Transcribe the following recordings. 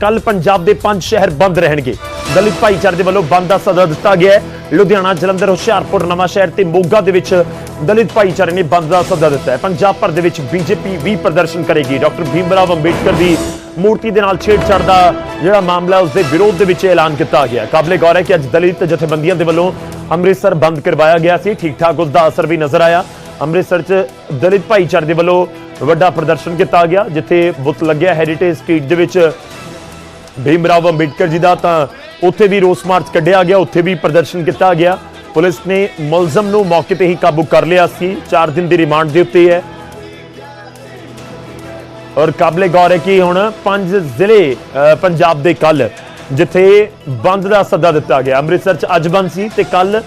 ਕੱਲ ਪੰਜਾਬ ਦੇ ਪੰਜ ਸ਼ਹਿਰ ਬੰਦ ਰਹਿਣਗੇ। ਦਲਿਤ ਭਾਈਚਾਰੇ ਦੇ ਵੱਲੋਂ ਬੰਦ ਦਾ ਸੱਦਾ ਦਿੱਤਾ ਗਿਆ ਹੈ। ਲੁਧਿਆਣਾ, ਜਲੰਧਰ, ਹੁਸ਼ਿਆਰਪੁਰ, ਨਵਾਂ ਸ਼ਹਿਰ ਤੇ ਮੋਗਾ ਦੇ ਵਿੱਚ ਦਲਿਤ ਭਾਈਚਾਰੇ ਨੇ ਬੰਦ ਦਾ ਸੱਦਾ ਦਿੱਤਾ ਹੈ। ਪੰਜਾਬ ਭਰ ਦੇ ਵਿੱਚ ਬੀਜੇਪੀ ਵੀ ਪ੍ਰਦਰਸ਼ਨ ਕਰੇਗੀ। ਡਾਕਟਰ ਭੀਮ ਰਾਵ ਅੰਬੇਡਕਰ ਦੀ ਮੂਰਤੀ ਦੇ ਨਾਲ ਛੇੜਛਾੜ ਦਾ ਜਿਹੜਾ ਮਾਮਲਾ ਉਸ ਦੇ ਵਿਰੋਧ ਦੇ ਵਿੱਚ ਐਲਾਨ ਕੀਤਾ ਗਿਆ ਕਾਬਲੇ ਗੌਰ ਹੈ ਕਿ ਅੱਜ ਦਲਿਤ ਜਥੇਬੰਦੀਆਂ ਦੇ ਵੱਲੋਂ ਅੰਮ੍ਰਿਤਸਰ ਬੰਦ ਕਰਵਾਇਆ ਗਿਆ ਸੀ। ਠੀਕ ਠਾਕ ਉਸ ਦਾ ਅਸਰ ਵੀ ਨਜ਼ਰ ਆਇਆ। ਅੰਮ੍ਰਿਤਸਰ 'ਚ ਦਲਿਤ ਭਾਈਚਾਰੇ ਦੇ ਵੱਲੋਂ ਵੱਡਾ ਪ੍ਰਦਰਸ਼ਨ ਕੀਤਾ ਗਿਆ, ਜਿੱਥੇ ਬੁੱਤ ਲੱਗਿਆ ਹੈਰੀਟੇਜ ਸਟਰੀਟ ਦੇ ਵਿੱਚ ਭੀਮ ਰਾਵ ਅੰਬੇਡਕਰ ਜੀ ਦਾ ਤਾਂ ਉੱਥੇ ਵੀ ਰੋਸ ਮਾਰਚ ਕੱਢਿਆ ਗਿਆ, ਉੱਥੇ ਵੀ ਪ੍ਰਦਰਸ਼ਨ ਕੀਤਾ ਗਿਆ। ਪੁਲਿਸ ਨੇ ਮੁਲਜ਼ਮ ਨੂੰ ਮੌਕੇ ਤੇ ਹੀ ਕਾਬੂ ਕਰ ਲਿਆ ਸੀ। 4 ਦਿਨ ਦੀ ਰਿਮਾਂਡ ਦੇ ਉੱਤੇ ਹੈ। ਔਰ ਕਾਬਲੇ ਗੌਰ ਹੈ ਕਿ ਹੁਣ ਪੰਜ ਜ਼ਿਲ੍ਹੇ ਪੰਜਾਬ ਦੇ ਕੱਲ ਜਿੱਥੇ ਬੰਦ ਦਾ ਸੱਦਾ ਦਿੱਤਾ ਗਿਆ। ਅੰਮ੍ਰਿਤਸਰ ਚ ਅੱਜ ਬੰਦ ਸੀ ਤੇ ਕੱਲ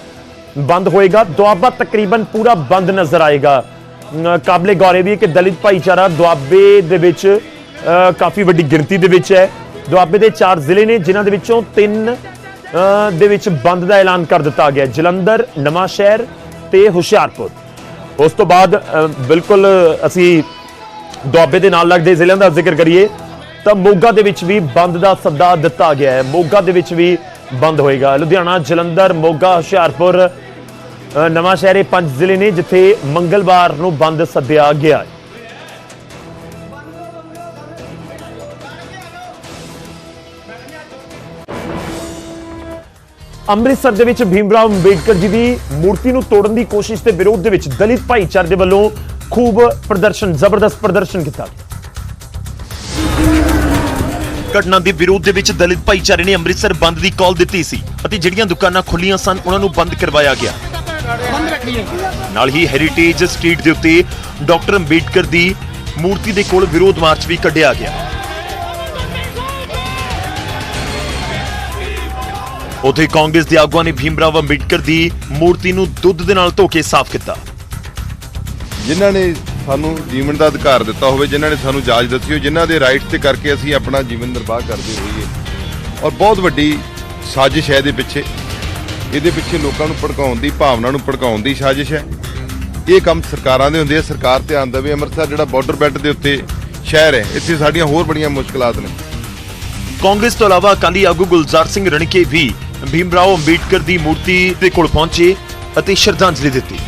ਬੰਦ ਹੋਏਗਾ। ਦੁਆਬਾ ਤਕਰੀਬਨ ਪੂਰਾ ਬੰਦ ਨਜ਼ਰ ਆਏਗਾ। ਕਾਬਲੇ ਗੌਰ ਇਹ ਵੀ ਹੈ ਕਿ ਦਲਿਤ ਭਾਈਚਾਰਾ ਦੁਆਬੇ ਦੇ ਵਿੱਚ ਕਾਫੀ ਵੱਡੀ ਗਿਣਤੀ ਦੇ ਵਿੱਚ ਹੈ। ਦੁਆਬੇ ਦੇ ਚਾਰ ਜ਼ਿਲ੍ਹੇ ਨੇ ਜਿਨ੍ਹਾਂ ਦੇ ਵਿੱਚੋਂ ਤਿੰਨ ਦੇ ਵਿੱਚ ਬੰਦ ਦਾ ਐਲਾਨ ਕਰ ਦਿੱਤਾ ਗਿਆ। ਜਲੰਧਰ ਨਵਾਂ ਸ਼ਹਿਰ ਤੇ ਹੁਸ਼ਿਆਰਪੁਰ। ਉਸ ਤੋਂ ਬਾਅਦ ਬਿਲਕੁਲ ਅਸੀਂ ਦੁਆਬੇ ਦੇ ਨਾਲ ਲੱਗਦੇ ਜ਼ਿਲ੍ਹਿਆਂ ਦਾ ਜ਼ਿਕਰ ਕਰੀਏ ਤਾਂ ਮੋਗਾ ਦੇ ਵਿੱਚ ਵੀ ਬੰਦ ਦਾ ਸੱਦਾ ਦਿੱਤਾ ਗਿਆ ਹੈ। ਮੋਗਾ ਦੇ ਵਿੱਚ ਵੀ ਬੰਦ ਹੋਏਗਾ। ਲੁਧਿਆਣਾ ਜਲੰਧਰ ਮੋਗਾ ਹੁਸ਼ਿਆਰਪੁਰ ਅ, ਨਵਾਂ ਸ਼ਹਿਰ ਇਹ ਪੰਜ ਜ਼ਿਲ੍ਹੇ ਨੇ ਜਿੱਥੇ ਮੰਗਲਵਾਰ ਨੂੰ ਬੰਦ ਸੱਦਿਆ ਗਿਆ ਹੈ। ਅੰਮ੍ਰਿਤਸਰ ਦੇ ਵਿੱਚ ਭੀਮਰਾਓ ਅੰਬੇਡਕਰ ਜੀ ਦੀ ਮੂਰਤੀ ਨੂੰ ਤੋੜਨ ਦੀ ਕੋਸ਼ਿਸ਼ ਦੇ ਵਿਰੋਧ ਦੇ ਵਿੱਚ ਦਲਿਤ ਭਾਈਚਾਰੇ ਦੇ ਵੱਲੋਂ ਖੂਬ ਪ੍ਰਦਰਸ਼ਨ ਜ਼ਬਰਦਸਤ ਪ੍ਰਦਰਸ਼ਨ ਕੀਤਾ ਗਿਆ। ਘਟਨਾ ਦੇ ਵਿਰੋਧ ਦੇ ਵਿੱਚ ਦਲਿਤ ਭਾਈਚਾਰੇ ਨੇ ਅੰਮ੍ਰਿਤਸਰ ਬੰਦ ਦੀ ਕਾਲ ਦਿੱਤੀ ਸੀ ਅਤੇ ਜਿਹੜੀਆਂ ਦੁਕਾਨਾਂ ਖੁੱਲੀਆਂ ਸਨ ਉਹਨਾਂ ਨੂੰ ਬੰਦ ਕਰਵਾਇਆ ਗਿਆ। ਨਾਲ ਹੀ ਹੈਰੀਟੇਜ ਸਟਰੀਟ ਦੇ ਉੱਤੇ ਡਾਕਟਰ ਅੰਬੇਡਕਰ ਦੀ ਮੂਰਤੀ ਦੇ ਕੋਲ ਵਿਰੋਧ ਮਾਰਚ ਵੀ ਕੱਢਿਆ ਗਿਆ। ਉਥੇ ਕਾਂਗਰਸ ਦੇ ਆਗੂਆਂ ਨੇ ਭੀਮਰਾਵ ਅੰਬੇਡਕਰ ਦੀ ਮੂਰਤੀ ਨੂੰ ਦੁੱਧ ਦੇ ਨਾਲ ਧੋ ਕੇ ਸਾਫ਼ ਕੀਤਾ। ਜਿਨ੍ਹਾਂ ਨੇ ਸਾਨੂੰ ਜੀਵਨ ਦਾ ਅਧਿਕਾਰ ਦਿੱਤਾ ਹੋਵੇ ਜਿਨ੍ਹਾਂ ਨੇ ਸਾਨੂੰ ਜਾਜ ਦਿੱਤੀ ਹੋਵੇ ਜਿਨ੍ਹਾਂ ਦੇ ਰਾਈਟ ਤੇ ਕਰਕੇ ਅਸੀਂ ਆਪਣਾ ਜੀਵਨ ਨਿਰਵਾਹ ਕਰਦੇ ਹੋਈਏ। ਔਰ ਬਹੁਤ ਵੱਡੀ ਸਾਜ਼ਿਸ਼ ਹੈ ਇਹਦੇ ਪਿੱਛੇ। ਇਹਦੇ ਪਿੱਛੇ ਲੋਕਾਂ ਨੂੰ ਭੜਕਾਉਣ ਦੀ ਭਾਵਨਾ ਨੂੰ ਭੜਕਾਉਣ ਦੀ ਸਾਜ਼ਿਸ਼ ਹੈ। ਇਹ ਕੰਮ ਸਰਕਾਰਾਂ ਦੇ ਹੁੰਦੇ ਆ ਸਰਕਾਰ ਧਿਆਨ ਦੇਵੇ। ਅੰਮ੍ਰਿਤਸਰ ਜਿਹੜਾ ਬਾਰਡਰ ਬੈਲਟ ਦੇ ਉੱਤੇ ਸ਼ਹਿਰ ਹੈ ਇੱਥੇ ਸਾਡੀਆਂ ਹੋਰ ਬੜੀਆਂ ਮੁਸ਼ਕਲਾਂ ਨੇ। ਕਾਂਗਰਸ ਤੋਂ ਇਲਾਵਾ ਅਕਾਲੀ ਆਗੂ ਗੁਲਜ਼ਾਰ ਸਿੰਘ ਰਣਕੇ ਵੀ ਭੀਮਰਾਓ ਅੰਬੇਡਕਰ ਦੀ ਮੂਰਤੀ ਦੇ ਕੋਲ ਪਹੁੰਚੇ ਅਤੇ ਸ਼ਰਧਾਂਜਲੀ ਦਿੱਤੀ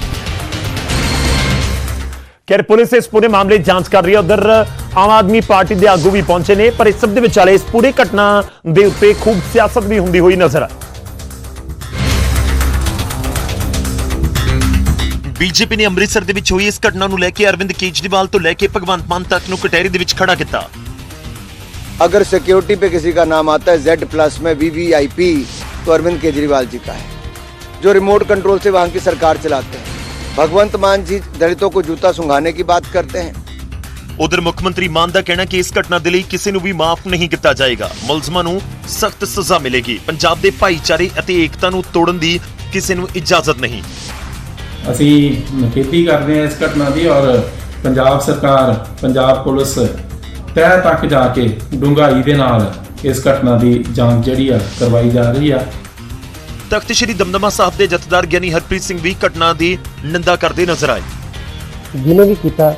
ਖੈਰ ਪੁਲਿਸ ਇਸ ਪੂਰੇ ਮਾਮਲੇ ਦੀ ਜਾਂਚ ਕਰ ਰਹੀ ਹੈ ਉਧਰ ਆਮ ਆਦਮੀ ਪਾਰਟੀ ਦੇ ਆਗੂ ਵੀ ਪਹੁੰਚੇ ਨੇ ਪਰ ਇਸ ਸਭ ਦੇ ਵਿਚਾਲੇ ਇਸ ਪੂਰੀ ਘਟਨਾ ਦੇ ਉੱਤੇ ਖੂਬ ਸਿਆਸਤ ਵੀ ਹੁੰਦੀ ਹੋਈ ਨਜ਼ਰ ਆ ਬੀਜੇਪੀ ਨੇ ਅੰਮ੍ਰਿਤਸਰ ਦੇ ਵਿੱਚ ਹੋਈ ਇਸ ਘਟਨਾ ਨੂੰ ਲੈ ਕੇ ਅਰਵਿੰਦ ਕੇਜਰੀਵਾਲ ਤੋਂ ਲੈ ਕੇ ਭਗਵੰਤ ਮਾਨ ਤੱਕ ਨੂੰ ਕਟਹਿਰੀ ਦੇ ਵਿੱਚ ਖੜਾ ਕੀਤਾ अगर सिक्योरिटी पे किसी का नाम आता है जेड प्लस में वीवीआईपी तो अरविंद केजरीवाल जी का है जो रिमोट कंट्रोल से वहाँ की सरकार चलाते हैं भगवंत मान जी दलितों को जूता सुंघाने की बात करते हैं ਉਧਰ ਮੁੱਖ ਮੰਤਰੀ ਮਾਨ ਦਾ ਕਹਿਣਾ ਕਿ ਇਸ ਘਟਨਾ ਦੇ ਲਈ ਕਿਸੇ ਨੂੰ ਵੀ ਮਾਫ ਨਹੀਂ ਕੀਤਾ ਜਾਏਗਾ ਮੁਲਜ਼ਮਾਂ ਨੂੰ ਸਖਤ ਸਜ਼ਾ ਮਿਲੇਗੀ ਪੰਜਾਬ ਦੇ ਭਾਈਚਾਰੇ ਅਤੇ ਏਕਤਾ ਨੂੰ ਤੋੜਨ ਦੀ ਕਿਸੇ ਨੂੰ ਇਜਾਜ਼ਤ ਨਹੀਂ ਅਸੀਂ ਨਿਖੇਧੀ ਕਰਦੇ ਹਾਂ ਇਸ ਘਟਨਾ ਦੀ ਔਰ ਪੰਜਾਬ ਸਰਕਾਰ ਪੰਜਾਬ ਪੁਲਿਸ ਤਹਿ ਤੱਕ ਜਾ ਕੇ ਡੂੰਘਾਈ ਦੇ ਨਾਲ ਇਸ ਘਟਨਾ ਦੀ ਜਾਂਚ ਜਿਹੜੀ ਆ ਕਰਵਾਈ ਜਾ ਰਹੀ ਆ। ਤਖਤ ਸ੍ਰੀ ਦਮਦਮਾ ਸਾਹਿਬ ਦੇ ਜਥੇਦਾਰ ਗਿਆਨੀ ਹਰਪ੍ਰੀਤ ਸਿੰਘ ਵੀ ਘਟਨਾ ਦੀ ਨਿੰਦਾ ਕਰਦੇ ਨਜ਼ਰ ਆਏ। ਜਿਹਨੇ ਵੀ ਕੀਤਾ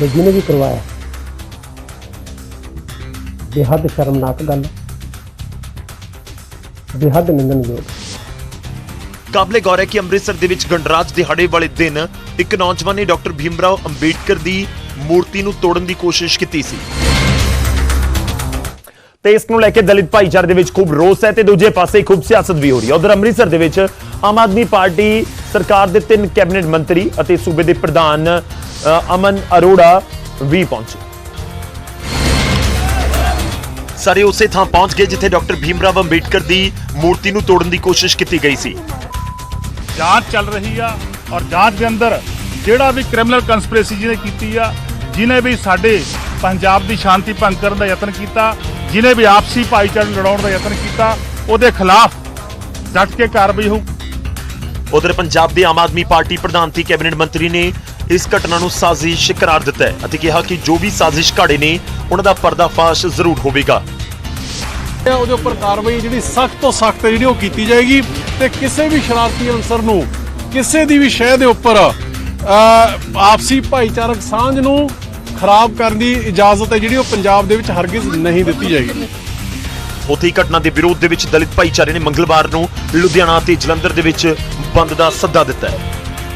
ਤੇ ਜਿਹਨੇ ਵੀ ਕਰਵਾਇਆ ਬੇਹੱਦ ਸ਼ਰਮਨਾਕ ਗੱਲ ਬੇਹੱਦ ਨਿੰਦਣਯੋਗ। ਕਾਬਲੇ ਗੌਰ ਹੈ ਕਿ ਅੰਮ੍ਰਿਤਸਰ ਦੇ ਵਿੱਚ ਗਣਰਾਜ ਦਿਹਾੜੇ ਵਾਲੇ ਦਿਨ ਇੱਕ ਨੌਜਵਾਨ ਨੇ ਡਾਕਟਰ ਭੀਮਰਾਓ ਅੰਬੇਡਕਰ ਦੀ ਮੂਰਤੀ ਨੂੰ ਤੋੜਨ ਦੀ ਕੋਸ਼ਿਸ਼ ਕੀਤੀ ਸੀ। ਤੇ ਇਸ ਨੂੰ ਲੈ ਕੇ ਦਲਿਤ ਭਾਈਚਾਰੇ ਦੇ ਵਿੱਚ ਖੂਬ ਰੋਸ ਹੈ ਤੇ ਦੂਜੇ ਪਾਸੇ ਖੂਬ ਸਿਆਸਤ ਵੀ ਹੋ ਰਹੀ ਹੈ। ਉਧਰ ਅੰਮ੍ਰਿਤਸਰ ਦੇ ਵਿੱਚ ਆਮ ਆਦਮੀ ਪਾਰਟੀ ਸਰਕਾਰ ਦੇ ਤਿੰਨ ਕੈਬਨਿਟ ਮੰਤਰੀ ਅਤੇ ਸੂਬੇ ਦੇ ਪ੍ਰਧਾਨ ਅਮਨ ਅਰੋੜਾ ਵੀ ਪਹੁੰਚੇ। ਸਾਰੇ ਉਸੇ ਥਾਂ ਪਹੁੰਚ ਗਏ ਜਿੱਥੇ ਡਾਕਟਰ ਭੀਮਰਾਓ ਅੰਬੇਡਕਰ ਦੀ ਮੂਰਤੀ ਨੂੰ ਤੋੜਨ ਦੀ ਕੋਸ਼ਿਸ਼ ਕੀਤੀ ਗਈ ਸੀ। ਜਾਂਚ ਚੱਲ ਰਹੀ ਆ ਔਰ ਜਾਂਚ ਦੇ ਅੰਦਰ ਜਿਹੜਾ ਵੀ ਕ੍ਰਿਮੀਨਲ ਕਨਸਪੀਰੇਸੀ ਜਿਹਨੇ ਕੀਤੀ ਆ ਜਿਹਨੇ ਵੀ ਸਾਡੇ ਪੰਜਾਬ ਦੀ ਸ਼ਾਂਤੀ ਭੰਗ ਕਰਨ ਦਾ ਯਤਨ ਕੀਤਾ ਜਿਹਨੇ ਵੀ ਆਪਸੀ ਭਾਈਚਾਰੇ ਲੜਾਉਣ ਦਾ ਯਤਨ ਕੀਤਾ ਉਹਦੇ ਖਿਲਾਫ ਡਟ ਕੇ ਕਾਰਵਾਈ ਹੋਊ। ਉਧਰ ਪੰਜਾਬ ਦੇ ਆਮ ਆਦਮੀ ਪਾਰਟੀ ਪ੍ਰਧਾਨ ਤੇ ਕੈਬਨਿਟ ਮੰਤਰੀ ਨੇ ਇਸ ਘਟਨਾ ਨੂੰ ਸਾਜ਼ਿਸ਼ ਕਰਾਰ ਦਿੱਤਾ ਹੈ ਅਤੇ ਕਿਹਾ ਕਿ ਜੋ ਵੀ ਸਾਜ਼ਿਸ਼ ਘਾੜੇ ਨੇ ਉਹਨਾਂ ਦਾ ਪਰਦਾਫਾਸ਼ ਜ਼ਰੂਰ ਹੋਵੇਗਾ। ਉਹਦੇ ਉੱਪਰ ਕਾਰਵਾਈ ਜਿਹੜੀ ਸਖਤ ਤੋਂ ਸਖਤ ਜਿਹੜੀ ਉਹ ਕੀਤੀ ਜਾਏਗੀ ਤੇ ਕਿਸੇ ਵੀ ਸ਼ਰਾਰਤੀ ਅਨਸਰ ਨੂੰ ਕਿਸੇ ਦੀ ਵੀ ਸ਼ਹਿ ਦੇ ਉੱਪਰ ਆਪਸੀ ਭਾਈਚਾਰਕ ਸਾਂਝ ਨੂੰ ਖਰਾਬ ਕਰਨ ਦੀ ਇਜਾਜ਼ਤ ਹੈ ਜਿਹੜੀ ਉਹ ਪੰਜਾਬ ਦੇ ਵਿੱਚ ਹਰਗਿਜ਼ ਨਹੀਂ ਦਿੱਤੀ ਜਾਏਗੀ। ਉੱਥੇ ਹੀ ਘਟਨਾ ਦੇ ਵਿਰੋਧ ਦੇ ਵਿੱਚ ਦਲਿਤ ਭਾਈਚਾਰੇ ਨੇ ਮੰਗਲਵਾਰ ਨੂੰ ਲੁਧਿਆਣਾ ਤੇ ਜਲੰਧਰ ਦੇ ਵਿੱਚ ਬੰਦ ਦਾ ਸੱਦਾ ਦਿੱਤਾ ਹੈ।